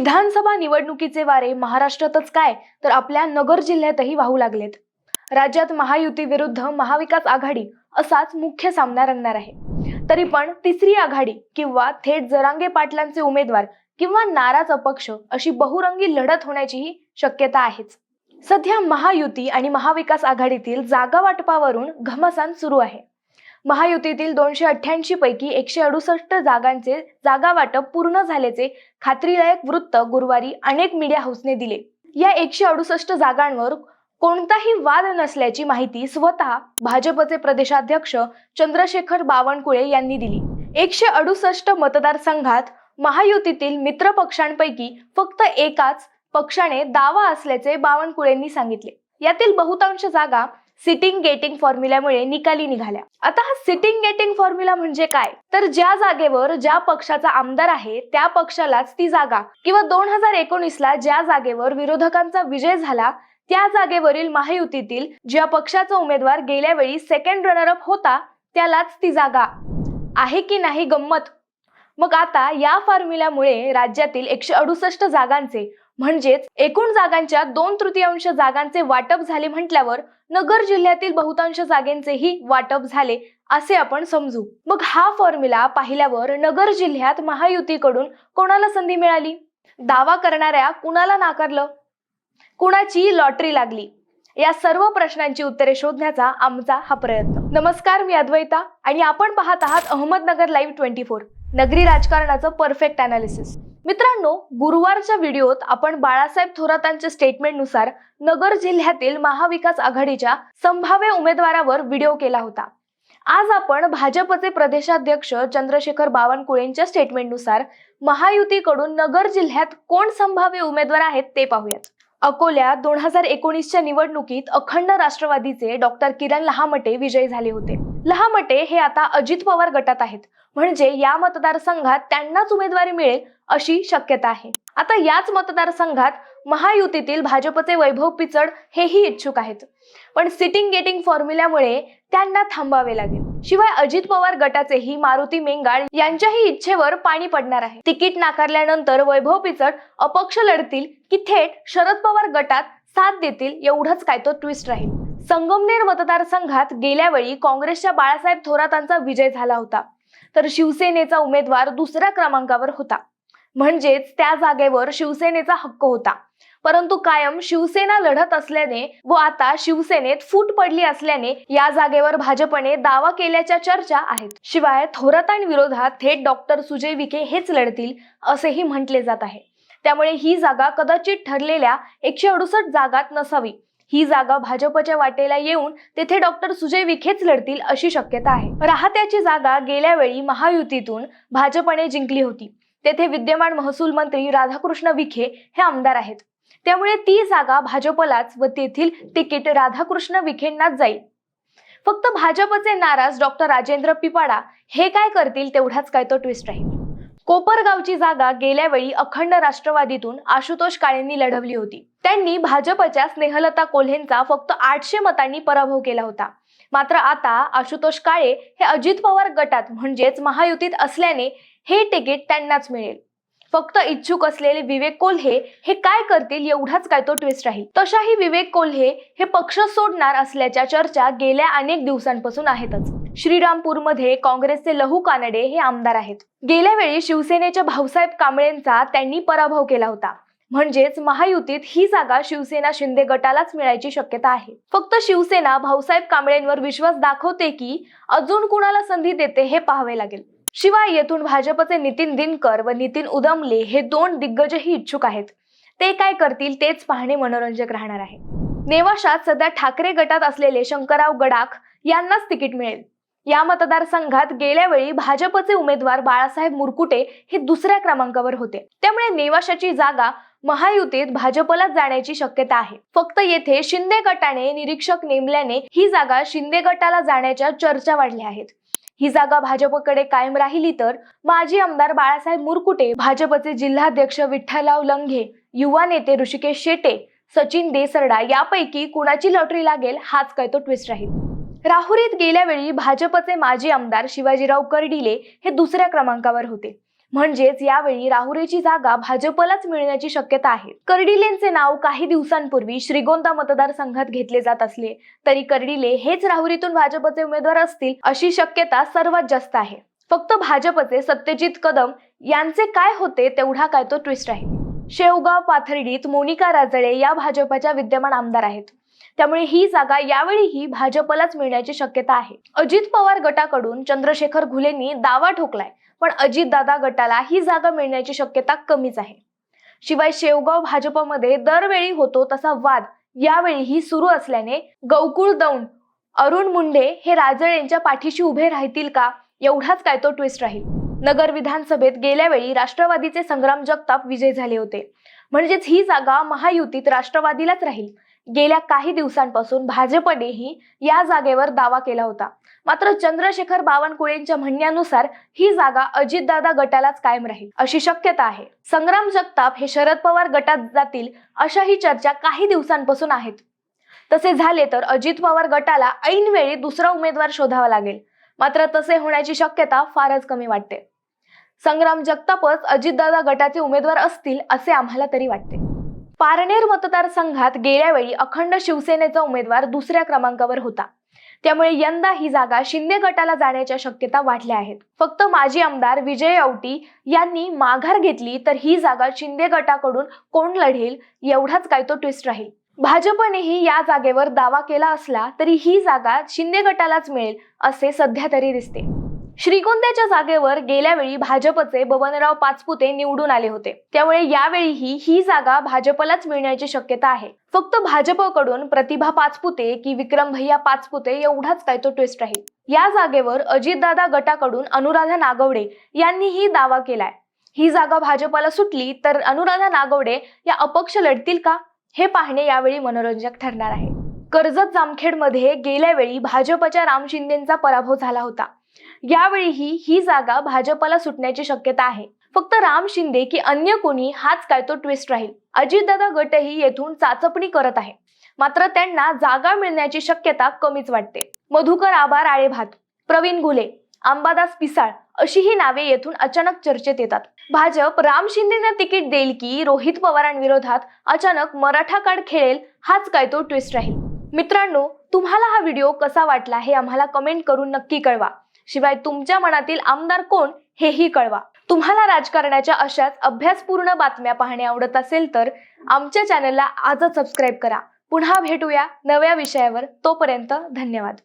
विधानसभा निवडणुकीचे वारे महाराष्ट्रातच काय? तर आपल्या नगर जिल्ह्यातही वाहू लागलेत. राज्यात महायुती विरुद्ध महाविकास आघाडी असाच मुख्य सामना रंगणार आहे. तरी पण तिसरी आघाडी किंवा थेट जरांगे पाटलांचे उमेदवार किंवा नाराज अपक्ष अशी बहुरंगी लढत होण्याचीही शक्यता आहेच. सध्या महायुती आणि महाविकास आघाडीतील जागा वाटपावरून घमासान सुरू आहे. महायुतीतील दोनशे अठ्ठ्याऐंशी पैकी एकशे अडुसष्ट जागांचे जागा वाटप पूर्ण झाल्याचे खात्रीलायक वृत्त गुरुवारी अनेक मीडिया हाऊसने दिले. या एकशे अडुसष्ट जागांवर कोणताही वाद नसल्याची माहिती स्वतः भाजपचे प्रदेशाध्यक्ष चंद्रशेखर बावनकुळे यांनी दिली. एकशे अडुसष्ट मतदारसंघात महायुतीतील मित्र पक्षांपैकी फक्त एकाच पक्षाने दावा असल्याचे बावनकुळेंनी सांगितले. यातील बहुतांश जागा सिटिंग गेटिंग फॉर्म्युल्यामुळे निकाली निघाल्या. आता हा सिटिंग गेटिंग फॉर्म्युला म्हणजे काय? तर ज्या जागेवर ज्या पक्षाचा आमदार आहे त्या पक्षालाच ती जागा. किंवा दोन हजार एकोणीस ला ज्या जागेवर विरोधकांचा विजय झाला त्या जागेवरील महायुतीतील ज्या पक्षाचा उमेदवार गेल्या वेळी सेकंड रनरअप होता त्यालाच ती जागा. आहे की नाही गंमत? मग आता या फॉर्म्युल्यामुळे राज्यातील एकशे अडुसष्ट जागांचे म्हणजेच एकूण जागांच्या दोन तृतीयांश जागांचे वाटप झाले म्हटल्यावर नगर जिल्ह्यातील बहुतांश जागेंचेही वाटप झाले असे आपण समजू. मग हा फॉर्म्युला पाहिल्यावर नगर जिल्ह्यात महायुतीकडून कोणाला संधी मिळाली? दावा करणाऱ्या कुणाला नाकारलं? कुणाची लॉटरी लागली? या सर्व प्रश्नांची उत्तरे शोधण्याचा आमचा हा प्रयत्न. नमस्कार मी अद्वैता आणि आपण पाहत आहात अहमदनगर लाईव्ह ट्वेंटी फोर नगरी राजकारणाचं परफेक्ट अनालिसिस मित्रांनो गुरुवारच्या व्हिडिओत आपण बाळासाहेब थोरातांच्या स्टेटमेंटनुसार नगर जिल्ह्यातील महाविकास आघाडीच्या संभाव्य उमेदवारावर व्हिडिओ केला होता. आज आपण भाजपचे प्रदेशाध्यक्ष चंद्रशेखर बावनकुळेंच्या स्टेटमेंटनुसार महायुतीकडून नगर जिल्ह्यात कोण संभाव्य उमेदवार आहेत ते पाहूयात. अकोल्यात दोन हजार एकोणीसच्या निवडणुकीत अखंड राष्ट्रवादीचे डॉक्टर किरण लहामटे विजयी झाले होते. लहामटे हे आता अजित पवार गटात आहेत. म्हणजे या मतदारसंघात त्यांनाच उमेदवारी मिळेल अशी शक्यता आहे. आता याच मतदारसंघात महायुतीतील भाजपचे वैभव पिचड हेही इच्छुक आहेत. पण सिटिंग गेटिंग फॉर्म्युल्यामुळे त्यांना थांबावे लागेल. शिवाय अजित पवार गटाचेही मारुती मेंगाळ यांच्याही इच्छेवर पाणी पडणार आहे. तिकीट नाकारल्यानंतर वैभव पिचड अपक्ष लढतील की थेट शरद पवार गटात साथ देतील एवढंच काय तो ट्विस्ट राहील. संगमनेर मतदारसंघात गेल्या वेळी काँग्रेसच्या बाळासाहेब थोरातांचा विजय झाला होता. तर शिवसेनेचा उमेदवार दुसऱ्या क्रमांकावर होता. म्हणजेच त्या जागेवर शिवसेनेचा हक्क होता. परंतु कायम शिवसेना लढत असल्याने व आता शिवसेनेत फूट पडली असल्याने या जागेवर भाजपने दावा केल्याच्या चर्चा आहेत. शिवाय थोरातांविरोधात थेट डॉक्टर सुजय विखे हेच लढतील असेही म्हटले जात आहे. त्यामुळे ही जागा कदाचित ठरलेल्या एकशे अडुसष्ट जागात नसावी. ही जागा भाजपच्या वाटेला येऊन तेथे डॉक्टर सुजय विखेच लढतील अशी शक्यता आहे. राहत्याची जागा गेल्या वेळी महायुतीतून भाजपने जिंकली होती. तेथे विद्यमान महसूल मंत्री राधाकृष्ण विखे हे आमदार आहेत. त्यामुळे ती जागा भाजपलाच व तेथील तिकीट राधाकृष्ण विखेंनाच जाईल. फक्त भाजपचे नाराज डॉक्टर राजेंद्र पिपाडा हे काय करतील तेवढाच काय तो ट्विस्ट राहील. कोपरगावची जागा गेल्या वेळी अखंड राष्ट्रवादीतून आशुतोष काळेंनी लढवली होती. त्यांनी भाजपच्या स्नेहलता कोल्हेंचा फक्त आठशे मतांनी पराभव केला होता. मात्र आता आशुतोष काळे हे अजित पवार गटात म्हणजेच महायुतीत असल्याने हे तिकीट त्यांनाच मिळेल. फक्त इच्छुक असलेले विवेक कोल्हे हे काय करतील एवढाच काय तो ट्विस्ट राहील. तशाही विवेक कोल्हे हे पक्ष सोडणार असल्याच्या चर्चा गेल्या अनेक दिवसांपासून आहेतच. श्रीरामपूरमध्ये काँग्रेसचे लहू कानडे हे आमदार आहेत. गेल्या वेळी शिवसेनेच्या भाऊसाहेब कांबळेंचा त्यांनी पराभव केला होता. म्हणजेच महायुतीत ही जागा शिवसेना शिंदे गटालाच मिळायची शक्यता आहे. फक्त शिवसेना भाऊसाहेब कांबळेंवर विश्वास दाखवते की अजून कुणाला संधी देते हे पाहावे लागेल. शिवाय येथून भाजपचे नितीन दिनकर व नितीन उदमले हे दोन दिग्गजही इच्छुक आहेत. ते काय करतील तेच पाहणे मनोरंजक राहणार आहे. नेवाशात सध्या ठाकरे गटात असलेले शंकरराव गडाख यांनाच तिकीट मिळेल. या मतदारसंघात गेल्या वेळी भाजपचे उमेदवार बाळासाहेब मुरकुटे हे दुसऱ्या क्रमांकावर होते. त्यामुळे नेवाशाची जागा महायुतीत भाजपला जाण्याची शक्यता आहे. फक्त येथे शिंदे गटाने निरीक्षक नेमल्याने ही जागा शिंदे गटाला जाण्याच्या चर्चा वाढल्या आहेत. ही जागा भाजपकडे कायम राहिली तर माजी आमदार बाळासाहेब मुरकुटे भाजपचे जिल्हाध्यक्ष विठ्ठलराव लंघे युवा नेते ऋषिकेश शेटे सचिन देसरडा यापैकी कुणाची लॉटरी लागेल हाच काय तो ट्विस्ट राहील. राहुरीत गेल्या वेळी भाजपचे माजी आमदार शिवाजीराव कर्डिले हे दुसऱ्या क्रमांकावर होते. म्हणजेच यावेळी राहुरीची जागा भाजपलाच मिळण्याची शक्यता आहे. कर्डिलेंचे नाव काही दिवसांपूर्वी श्रीगोंदा मतदारसंघात घेतले जात असले तरी कर्डिले हेच राहुरीतून भाजपचे उमेदवार असतील अशी शक्यता सर्वात जास्त आहे. फक्त भाजपचे सत्यजित कदम यांचे काय होते तेवढा काय तो ट्विस्ट आहे. शेवगाव पाथर्डीत मोनिका राजळे या भाजपच्या विद्यमान आमदार आहेत. त्यामुळे ही जागा यावेळीही भाजपलाच मिळण्याची शक्यता आहे. अजित पवार गटाकडून चंद्रशेखर घुलेंनी दावा ठोकलाय पण अजितदादा गटाला ही जागा मिळण्याची शक्यता कमीच आहे. शिवाय शेवगाव भाजपमध्ये दरवेळी होतो तसा वाद यावेळीही सुरू असल्याने गौकुळ दौंड अरुण मुंडे हे राजळेंच्या पाठीशी उभे राहतील का एवढाच काय तो ट्विस्ट राहील. नगर विधानसभेत गेल्या वेळी राष्ट्रवादीचे संग्राम जगताप विजय झाले होते. म्हणजेच ही जागा महायुतीत राष्ट्रवादीलाच राहील. गेल्या काही दिवसांपासून भाजपनेही या जागेवर दावा केला होता. मात्र चंद्रशेखर बावनकुळेंच्या म्हणण्यानुसार ही जागा अजितदादा गटालाच कायम राहील अशी शक्यता आहे. संग्राम जगताप हे शरद पवार गटात जातील अशाही चर्चा काही दिवसांपासून आहेत. तसे झाले तर अजित पवार गटाला ऐनवेळी दुसरा उमेदवार शोधावा लागेल. मात्र तसे होण्याची शक्यता फारच कमी वाटते. संग्राम जगतापच अजितदादा गटाचे उमेदवार असतील असे आम्हाला तरी वाटते. पारनेर मतदारसंघात गेल्यावेळी अखंड शिवसेनेचा उमेदवार दुसऱ्या क्रमांकावर होता. त्यामुळे यंदा ही जागा शिंदे गटाला जाण्याच्या शक्यता वाढल्या आहेत. फक्त माजी आमदार विजय औटी यांनी माघार घेतली तर ही जागा शिंदे गटाकडून कोण लढेल एवढाच काय तो ट्विस्ट राहील. भाजपनेही या जागेवर दावा केला असला तरी ही जागा शिंदे गटालाच मिळेल असे सध्या तरी दिसते. श्रीगोंद्याच्या जागेवर गेल्या वेळी भाजपचे बबनराव पाचपुते निवडून आले होते. त्यामुळे यावेळीही ही जागा भाजपलाच मिळण्याची शक्यता आहे. फक्त भाजपकडून प्रतिभा पाचपुते की विक्रम भैया पाचपुते एवढाच काय तो ट्विस्ट राहील. या जागेवर अजितदादा गटाकडून अनुराधा नागवडे यांनीही दावा केलाय. ही जागा भाजपला सुटली तर अनुराधा नागवडे या अपक्ष लढतील का? हे पाहणे यावेळी मनोरंजक ठरणार आहे. कर्जत जामखेडमध्ये गेल्या वेळी भाजपच्या राम शिंदेचा पराभव झाला होता. यावेळीही ही जागा भाजपला सुटण्याची शक्यता आहे. फक्त राम शिंदे की अन्य कोणी हाच काय तो ट्विस्ट राहील? अजितदादा गटही येथून चाचपणी करत आहे. मात्र त्यांना जागा मिळण्याची शक्यता कमीच वाटते. मधुकर आबार आळेभात. प्रवीण घुले अंबादास पिसाळ अशी ही नावे येथून अचानक चर्चेत येतात. भाजप राम शिंदेना तिकीट देईल की रोहित पवारांविरोधात अचानक मराठा कार्ड खेळेल हाच काय तो ट्विस्ट राहील? मित्रांनो तुम्हाला हा व्हिडिओ कसा वाटला हे आम्हाला कमेंट करून नक्की कळवा. शिवाय तुमच्या मनातील आमदार कोण हेही कळवा. तुम्हाला राजकारणाच्या अशाच अभ्यासपूर्ण बातम्या पाहणे आवडत असेल तर आमच्या चॅनलला आजच सबस्क्राईब करा. पुन्हा भेटूया नव्या विषयावर. तोपर्यंत धन्यवाद.